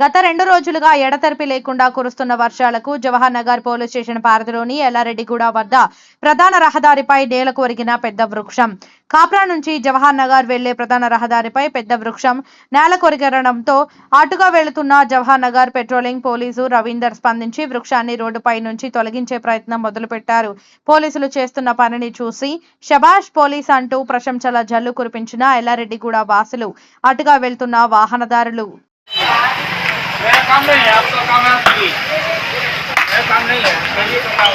గత రెండు రోజులుగా ఎడతెరిపి లేకుండా కురుస్తున్న వర్షాలకు జవహర్ నగర్ పోలీస్ స్టేషన్ పారధిలోని ఎల్లారెడ్డిగూడ వద్ద ప్రధాన రహదారిపై నేలకు ఒరిగిన పెద్ద వృక్షం. కాప్రా నుంచి జవహర్ నగర్ వెళ్ళే ప్రధాన రహదారిపై పెద్ద వృక్షం నేల కొరిగడంతో అటుగా వెళుతున్న జవహర్ నగర్ పెట్రోలింగ్ పోలీసు రవీందర్ స్పందించి వృక్షాన్ని రోడ్డుపై నుంచి తొలగించే ప్రయత్నం మొదలుపెట్టారు. పోలీసులు చేస్తున్న పనిని చూసి శబాష్ పోలీస్ అంటూ ప్రశంసల జల్లు కురిపించిన ఎల్లారెడ్డిగూడ వాసులు అటుగా వెళ్తున్న వాహనదారులు. मेरा काम नहीं है आपका काम है आपकी। मेरा काम नहीं है मेरी तो काम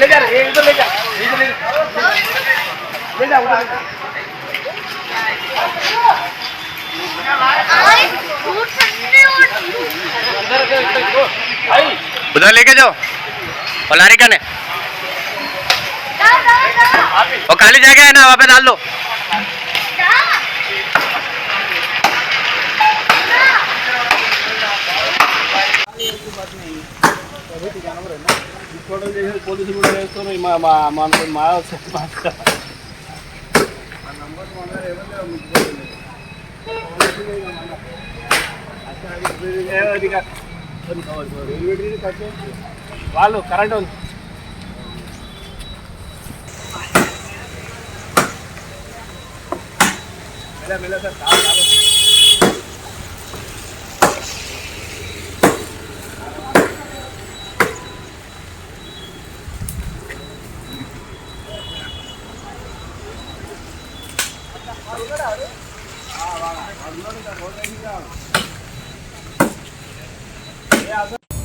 ले जा रे इधर ले जा ले ले जा। उधर ले जा इधर इधर इधर भाई उधर लेके जाओ। और लारी का ने। वो खाली जगह है ना वहाँ पे डाल दो ఫోటోలు చేసి పోలీసులు కూడా వేస్తారు మా మా మా మా వాళ్ళు కరెంట్ ఉంది એટલે મેલા સર તાવ આવે Yeah,